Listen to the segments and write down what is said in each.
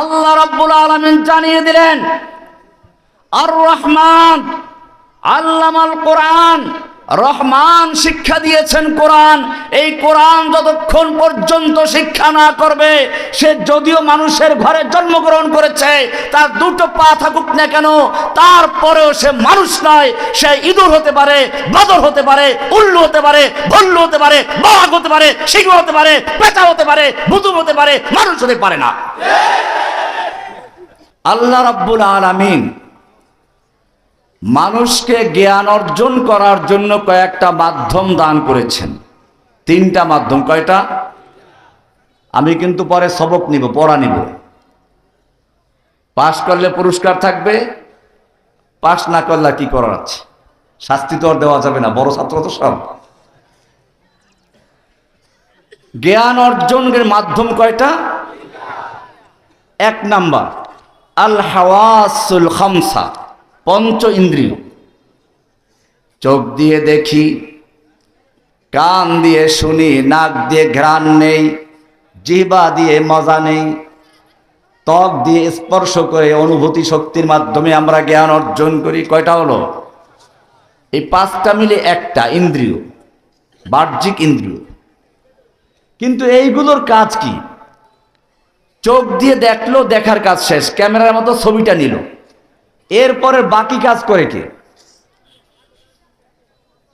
আল্লাহ রাব্বুল আলামিন জানিয়ে দিলেন আর রহমান আল্লামাল কোরআন, রহমান শিক্ষা দিয়েছেন কোরআন। এই কোরআন যতক্ষণ পর্যন্ত শিক্ষা না করবে, সে যদিও মানুষের ঘরে জন্মগ্রহণ করেছে, তার দুটো পা থাকুক না কেন, তারপরেও সে মানুষ নয়, সে ইঁদুর হতে পারে, বাদর হতে পারে, উল্লু হতে পারে, ভল্লু হতে পারে, বাঘ হতে পারে, সিংহ হতে পারে, পেঁচা হতে পারে ভুতুম হতে পারে, মানুষ হতে পারে না। আল্লাহ রাব্বুল আলামিন মানুষকে জ্ঞান অর্জন করার জন্য কয়েকটা মাধ্যম দান করেছেন। তিনটা মাধ্যম, কয়টা? আমি কিন্তু পরে সবক নিব, পড়া নিব। পাশ করলে পুরস্কার থাকবে, পাশ না করলে কি করার আছে? শাস্তি তো আর দেওয়া যাবে না, বড় ছাত্র তো সব। জ্ঞান অর্জনের মাধ্যম কয়টা? এক নাম্বার। আল হাওয়াসুল খামসা, পঞ্চ ইন্দ্রিয়। চোখ দিয়ে দেখি, কান দিয়ে শুনি, নাক দিয়ে ঘ্রাণ নেই, জিহ্বা দিয়ে মজা নেই, ত্বক দিয়ে স্পর্শ করে অনুভূতি শক্তির মাধ্যমে আমরা জ্ঞান অর্জন করি। কয়টা হলো? এই পাঁচটা মিলে একটা ইন্দ্রিয়, বাহ্যিক ইন্দ্রিয়। কিন্তু এইগুলোর কাজ কি? চোখ দিয়ে দেখল, দেখার কাজ শেষ। ক্যামেরার মতো ছবিটা নিল। এরপরে বাকি কাজ করে কে?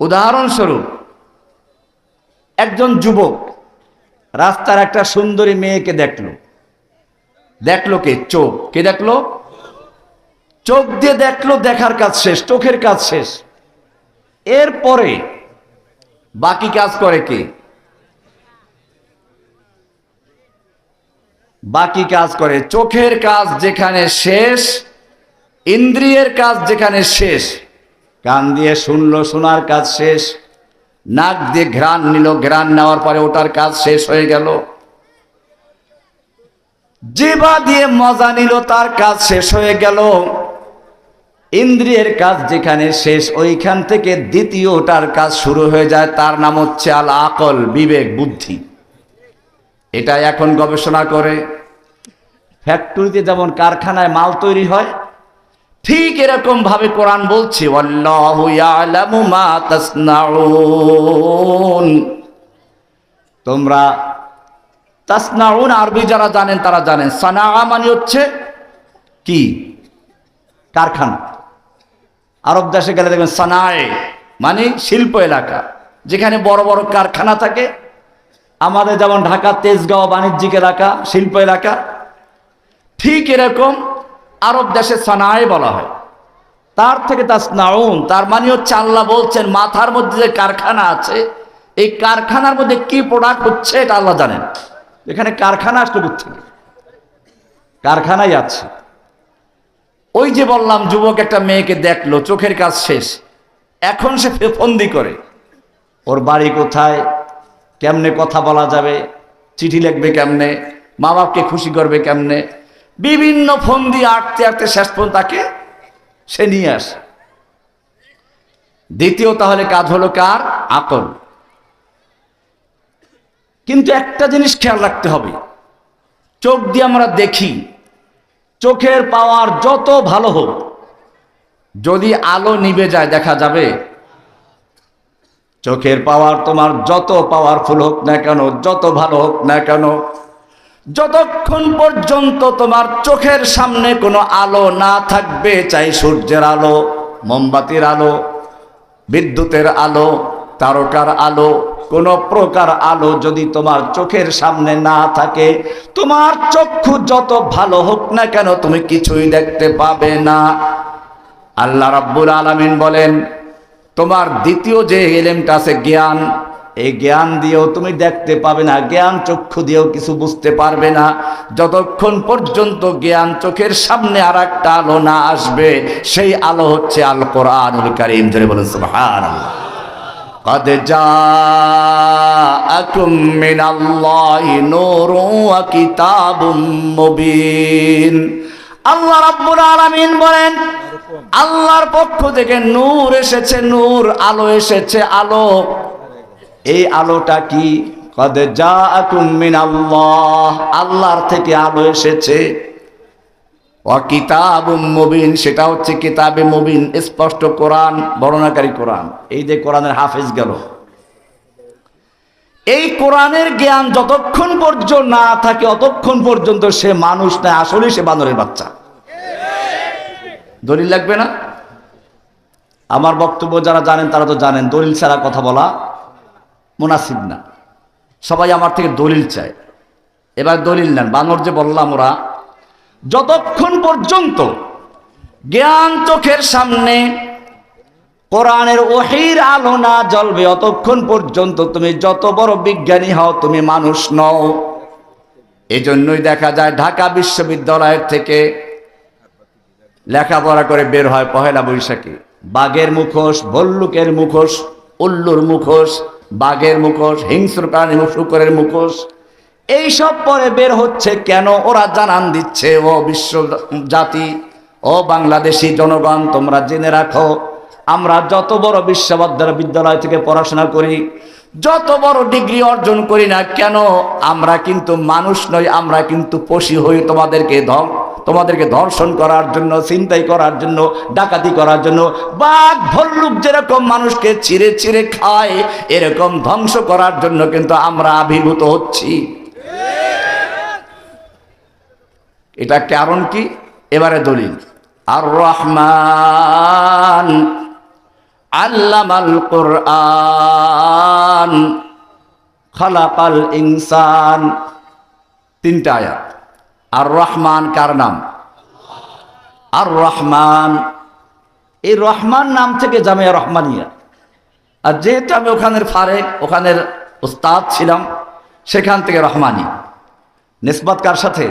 উদাহরণস্বরূপ, একজন যুবক রাস্তার একটা সুন্দরী মেয়েকে দেখল। দেখল কে? চোখ। কে দেখল? চোখ দিয়ে দেখল, দেখার কাজ শেষ, চোখের কাজ শেষ। এরপরে বাকি কাজ করে কে? বাকি কাজ করে। চোখের কাজ যেখানে শেষ, ইন্দ্রিয়ের কাজ যেখানে শেষ। কান দিয়ে শুনলো, শোনার কাজ শেষ। নাক দিয়ে ঘ্রাণ নিল, ঘ্রাণ নেওয়ার পরে ওটার কাজ শেষ হয়ে গেল। জিবা দিয়ে মজা নিল, তার কাজ শেষ হয়ে গেল। ইন্দ্রিয়ের কাজ যেখানে শেষ, ওইখান থেকে দ্বিতীয়টার কাজ শুরু হয়ে যায়। তার নাম হচ্ছে আল আকল বিবেক, বুদ্ধি। এটা এখন গবেষণা করে। ফ্যাক্টরিতে যেমন কারখানায় মাল তৈরি হয়, ঠিক এরকম ভাবে কোরআন বলছে, "ওয়াল্লাহু ইয়ালামু মা তাসনাউন। তোমরা তাসনাউন আরবি যারা জানেন, তারা জানেন। সানা মানে হচ্ছে কি? কারখানা। আরব দেশে গেলে দেখবেন সানায় মানে শিল্প এলাকা, যেখানে বড় বড় কারখানা থাকে। আমাদের যেমন ঢাকা, তেজগাঁও বাণিজ্যিক এলাকা, শিল্প এলাকা ঠিক এরকম আরব দেশে সানায় বলা হয়। তার থেকে তাসনাউন তার মানে হচ্ছে আল্লাহ বলছেন, মাথার মধ্যে যে কারখানা আছে, এই কারখানার মধ্যে কি প্রোডাক্ট হচ্ছে এটা আল্লাহ জানেন। এখানে কারখানা আসলে থেকে কারখানাই আছে। ওই যে বললাম, যুবক একটা মেয়েকে দেখল, চোখের কাজ শেষ। এখন সে ফন্দি করে। ওর বাড়ি কোথায়? কেমনে কথা বলা যাবে? চিঠি লিখবে কেমনে? মা বাপকে খুশি করবে কেমনে? বিভিন্ন ফোন দিয়ে আটতে আটতে শেষ পর্যন্ত তাকে সে নিয়ে আসে। দ্বিতীয় তাহলে কাজ হলো কার? আকল কিন্তু একটা জিনিস খেয়াল রাখতে হবে। চোখ দিয়ে আমরা দেখি, চোখের পাওয়ার যত ভালো হোক, যদি আলো নিবে যায়, দেখা যাবে চোখের পাওয়ার তোমার যত পাওয়ারফুল হোক না কেন, যত ভালো হোক না কেন যতক্ষণ পর্যন্ত তোমার চোখের সামনে কোনো আলো না থাকবে, চাই সূর্যের আলো, মোমবাতির আলো, বিদ্যুতের আলো, তারকার আলো, কোন প্রকার আলো যদি তোমার চোখের সামনে না থাকে, তোমার চক্ষু যত ভালো হোক না কেন তুমি কিছুই দেখতে পাবে না। আল্লাহ রাব্বুল আলামিন বলেন, তোমার দ্বিতীয় যে এলেমটা আছে জ্ঞান এই জ্ঞান দিয়েও তুমি দেখতে পাবে না জ্ঞান চক্ষু দিয়েও কিছু বুঝতে পারবে না যতক্ষণ পর্যন্ত জ্ঞান চোখের সামনে আর একটা আলো না আসবে সেই আলো হচ্ছে আল কোরআনুল কারিম ধরে বলেন সুবহানাল্লাহ قد جاءكم من الله نور وكتاب مبين আল্লাহ রাব্বুল আলামিন বলেন আল্লাহর পক্ষ থেকে নূর এসেছে নূর আলো এসেছে আলো এই আলোটা কি? কদ জাআকুম মিনাল্লাহ। আল্লাহর থেকে আলো এসেছে। ও কিতাব মুবিন, সেটা হচ্ছে কিতাবে মুবিন, স্পষ্ট কোরআন, বর্ণনাকারী কোরআন। এই যে কোরআনের হাফেজ গেল। এই কোরআনের জ্ঞান যতক্ষণ পর্যন্ত না থাকে, অতক্ষণ পর্যন্ত সে মানুষ না আসলে সে বানরের বাচ্চা। দলিল লাগবে না? আমার বক্তব্য যারা জানেন, তারা তো জানেন। দলিল ছাড়া কথা বলা মুনাসিব না। সবাই আমার থেকে দলিল চায়। এবার দলিল নেন। বানর যে বললাম ওরা, যতক্ষণ পর্যন্ত জ্ঞান চোখের সামনে কোরআনের ওহির আলো না জ্বলবে, অতক্ষণ পর্যন্ত তুমি যত বড় বিজ্ঞানী হও, তুমি মানুষ নও। এজন্যই দেখা যায় ঢাকা বিশ্ববিদ্যালয়ের থেকে লেখাপড়া করে বের হয় পহেলা বৈশাখী। বাঘের মুখোশ, ভল্লুকের মুখোশ, উল্লুর মুখোশ বাঘের মুখোশ, হিংস্র প্রাণী, শুকরের মুখোশ। এইসব পরে বের হচ্ছে কেন? ওরা জানান দিচ্ছে, ও বিশ্ব জাতি, ও বাংলাদেশি জনগণ, তোমরা জেনে রাখো, আমরা যত বড় বিশ্ববিদ্যালয় বিদ্যালয় থেকে পড়াশোনা করি যত বড় ডিগ্রি অর্জন করি না কেন, আমরা কিন্তু মানুষ নই, আমরা কিন্তু পশু হই তোমাদেরকে ধর তোমাদেরকে ধর্ষণ করার জন্য চিন্তাই করার জন্য, ডাকাতি করার জন্য। বাঘ, ভল্লুক যেরকম মানুষকে চিরে চিরে খায়, এরকম ধ্বংস করার জন্য কিন্তু আমরা আবির্ভূত হচ্ছি। এটা কারণ কি? এবারে দলিল। আর রহমান আল্লামাল কোরআন। খালাকাল ইনসান। তিনটা আয়াত। আর রহমান কার নাম? আর রহমান এই রহমান নাম থেকে জামিয়া রহমানিয়া। আর যেহেতু আমি ওখানের ওখানের ছিলাম, সেখান থেকে রহমানি। নিসবাত কার সাথে?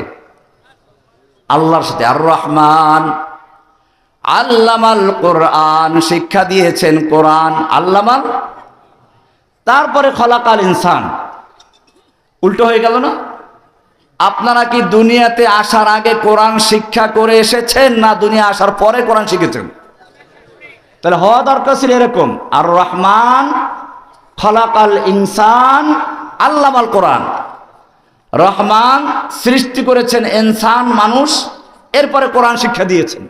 আল্লাহর সাথে। আর রহমান আল্লামাল কোরআন শিক্ষা দিয়েছেন কোরআন। আল্লামাল তারপরে খলাকাল ইনসান। উল্টো হয়ে গেল না? আপনারা কি দুনিয়াতে আসার আগে কোরআন শিক্ষা করে এসেছেন না দুনিয়া আসার পরে কোরআন শিখেছেন? তাহলে হওয়া দরকার ছিল এরকম। আর রহমান, খলাকাল ইনসান আল্লামাল কোরআন। রহমান সৃষ্টি করেছেন ইনসান মানুষ, এরপরে কোরআন শিক্ষা দিয়েছেন।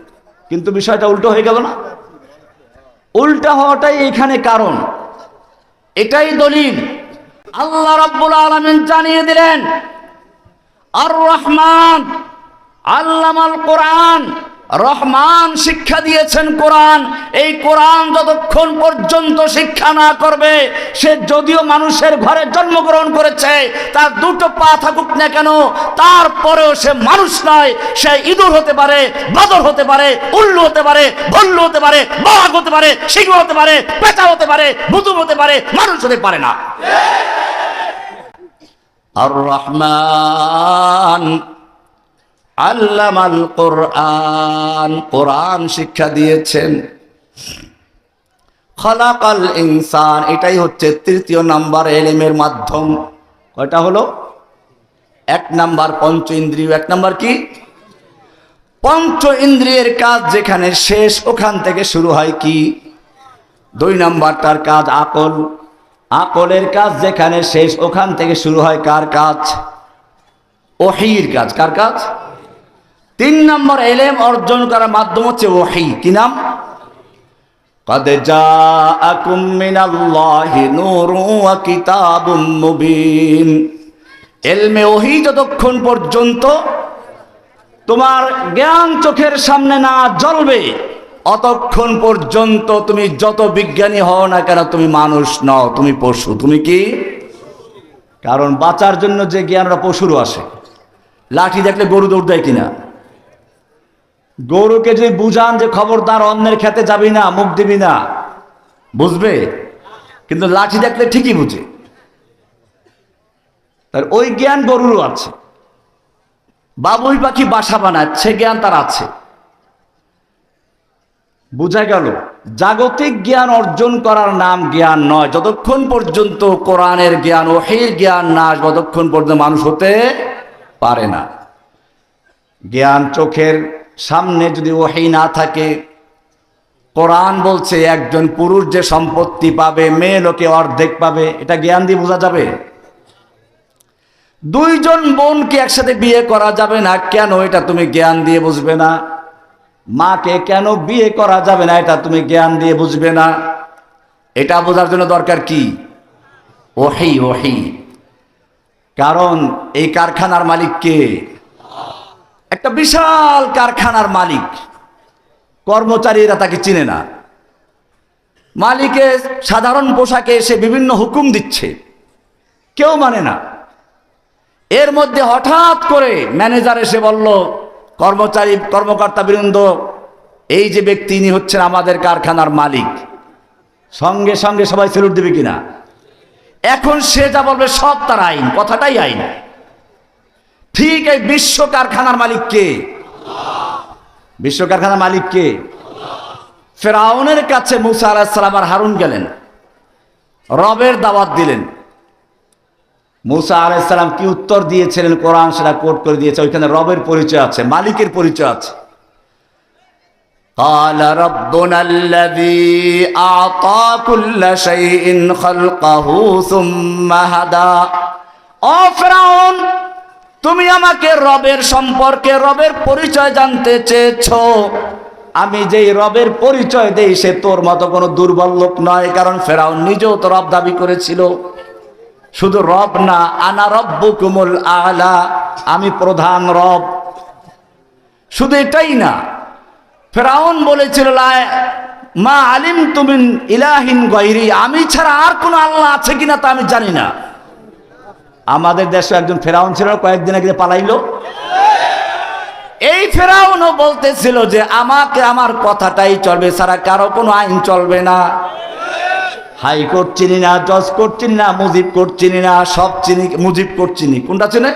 কিন্তু বিষয়টা উল্টো হয়ে গেল না? উল্টা হওয়াটাই এখানে কারণ। এটাই দলিল। আল্লাহ রাব্বুল আলামিন জানিয়ে দিলেন আর রহমান আল্লামাল কোরআন রহমান শিক্ষা দিয়েছেন কোরআন। এই কোরআন যতক্ষণ পর্যন্ত শিক্ষা না করবে, সে যদিও মানুষের ঘরে জন্মগ্রহণ করেছে, তার দুটো পা থাকুক না কেন, তারপরেও সে মানুষ নয়, সে ইঁদুর হতে পারে, বাদর হতে পারে, উল্লু হতে পারে ভল্লু হতে পারে, বাঘ হতে পারে, সিংহ হতে পারে, পেঁচা হতে পারে বুতুম হতে পারে, মানুষ হতে পারে না। আর রহমান আল্লামাল কোরআন কোরআন শিক্ষা দিয়েছেন। খলাকাল ইনসান, এটাই হচ্ছে তৃতীয় নাম্বার এলেমের মাধ্যম। কয়টা হলো? এক নাম্বার পঞ্চ ইন্দ্রিয়, এক নাম্বার কি? পঞ্চ ইন্দ্রিয়ের কাজ যেখানে শেষ, ওখান থেকে শুরু হয় কি? দুই নাম্বারটার কাজ আকল। আকলের কাজ যেখানে শেষ, ওখান থেকে শুরু হয় কার কাজ? ওহির কাজ। কার কাজ? তিন নম্বর এলেম অর্জন করার মাধ্যম হচ্ছে ওহি কি নাম قد جاءكم من الله نور وكتاب مبين এলমে ওহি যতক্ষণ পর্যন্ত তোমার জ্ঞান চোখের সামনে না জ্বলবে অতক্ষণ পর্যন্ত তুমি যত বিজ্ঞানী হও না কেন তুমি মানুষ নও তুমি পশু তুমি কি কারণ বাঁচার জন্য যে জ্ঞানরা পশুরও আসে লাঠি দেখলে গরু দৌড় দেয় কিনা গরুকে যদি বুঝান যে খবরদার অন্যের খেতে যাবি না মুখ দিবি না বুঝবে? কিন্তু লাঠি দেখলে ঠিকই বুঝে। তার ওই জ্ঞান গরুরও আছে। বাবুই পাখি বাসা বানায় সে জ্ঞান তার আছে। বোঝা গেল জাগতিক জ্ঞান অর্জন করার নাম জ্ঞান নয়। যতক্ষণ পর্যন্ত কোরআনের জ্ঞান ওহির জ্ঞান না আসবে, ততক্ষণ পর্যন্ত মানুষ হতে পারে না। জ্ঞান চোখের সামনে যদি ওহি না থাকে, কোরআন বলছে একজন পুরুষ যে সম্পত্তি পাবে, মেয়ে লোকে অর্ধেক পাবে, এটা জ্ঞান দিয়ে বোঝা যাবে? দুইজন বোনকে একসাথে বিয়ে করা যাবে না, কেন এটা তুমি জ্ঞান দিয়ে বুঝবে না? মাকে কেন বিয়ে করা যাবে না, এটা তুমি জ্ঞান দিয়ে বুঝবে না? এটা বোঝার জন্য দরকার কি? ওহি ওহি। কারণ এই কারখানার মালিক কে? একটা বিশাল কারখানার মালিক। কর্মচারীরা তাকে চিনে না। মালিকের সাধারণ পোশাকে এসে বিভিন্ন হুকুম দিচ্ছে। কেউ মানে না। এর মধ্যে হঠাৎ করে ম্যানেজার এসে বলল, কর্মচারী, কর্মকর্তা বৃন্দ, এই যে ব্যক্তি ইনি হচ্ছেন আমাদের কারখানার মালিক, সঙ্গে সঙ্গে সবাই সেলুট দেবে কিনা? এখন সে যা বলবে সব তার আইন, কথাটাই আইন। ঠিক এই বিশ্ব কারখানার মালিক কে? বিশ্ব কারখানার মালিক কে? ফেরাউনের কাছে মুসা আলাহিসাল্লাম আর হারুন গেলেন। রবের দাওয়াত দিলেন। মুসা আলাইসাল্লাম কি উত্তর দিয়েছিলেন? কোরআন সেটা কোর্ট করে দিয়েছে। ওইখানে রবের পরিচয় আছে মালিকের পরিচয় আছে। قال ربنا الذي أعطى كل شيء خلقه ثم هدى। أفرعون তুমি আমাকে রবের সম্পর্কে, রবের পরিচয় জানতে চেয়েছ। আমি যেই রবের পরিচয় দেই, সে তোর মতো কোনো দুর্বল লোক নয়, কারণ ফেরাউন নিজেও তো রব দাবি করেছিল। শুধু রব না, আনা রব্বু কুমুল আলা, আমি প্রধান রব। শুধু এটাই না, ফেরাউন বলেছিল, "লা- মা আলিম তুমিন ইলাহিন গৈরি আমি ছাড়া আর কোনো আল্লাহ আছে কিনা তা আমি জানি না। আমাদের দেশে একজন ফেরাউন ছিল, কয়েকদিন আগে পালাইলো। এই ফেরাউনও বলতেছিল যে, আমাকে আমার কথাটাই চলবে সারা কারও কোনো আইন চলবে না। হাইকোর্ট চিনি না, জজ কোর্ট চিনি না, মুজিব কোর্ট চিনি না, সব চিনি, মুজিব কোর্ট চিনি। কোনটা চেনে?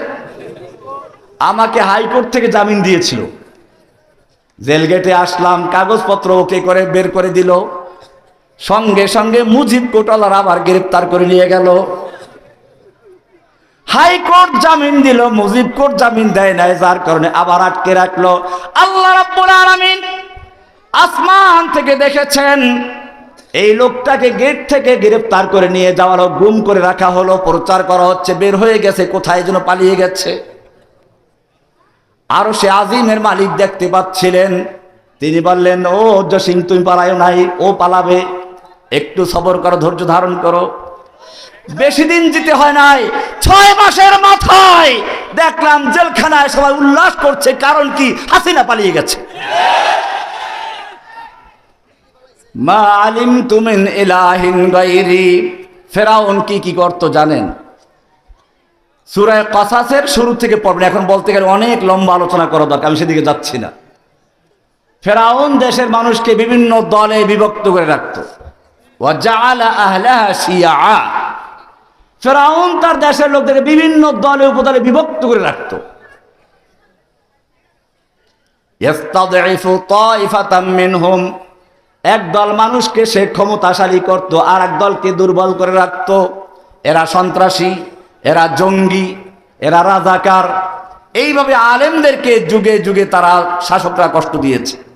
আমাকে হাইকোর্ট থেকে জামিন দিয়েছিল। জেল গেটে আসলাম, কাগজপত্র ওকে করে বের করে দিল। সঙ্গে সঙ্গে মুজিব কোটালার আবার গ্রেপ্তার করে নিয়ে গেল। হাইকোর্ট জামিন দিল, মুজিব কোর্ট জামিন দেয় নাই, যার কারণে আবার আটকে রাখল। আল্লাহ রাব্বুল আলামিন আসমান থেকে দেখেছেন, এই লোকটাকে গেট থেকে গ্রেফতার করে নিয়ে যাওয়া গুম করে রাখা হলো, প্রচার করা হচ্ছে, বের হয়ে গেছে, কোথায় যেন পালিয়ে গেছে। আরও সে আজিমের মালিক দেখতে পাচ্ছিলেন, তিনি বললেন, ও জসিং তুমি পালায় নাই, ও পালাবে, একটু সবর করো, ধৈর্য ধারণ করো। বেশি দিন যেতে হয় নাই। ছয় মাসের মাথায় দেখলাম জেলখানায় সবাই উল্লাস করছে, কারণ কি? হাসিনা পালিয়ে গেছে। মা আলিম তুমিন ইলাহিন ফেরাউন কি কি করতো জানেন? সুরায় কসাসের শুরু থেকে পড়বেন এখন বলতে গেলে অনেক লম্বা আলোচনা করা দরকার, আমি সেদিকে যাচ্ছি না। ফেরাউন দেশের মানুষকে বিভিন্ন দলে বিভক্ত করে রাখত। ওয়াজআলা আহলাহা শিয়া। ফেরাউন তার দেশের লোকদেরকে বিভিন্ন দলে উপদলে বিভক্ত করে রাখত। ইস্তাদঈফু তাইফাতাম মিনহুম। এক দল মানুষকে সে ক্ষমতাশালী করত আর এক দলকে দুর্বল করে রাখত। এরা সন্ত্রাসী এরা জঙ্গি এরা রাজাকার। এইভাবে আলেমদেরকে যুগে যুগে তারা শাসকরা কষ্ট দিয়েছে।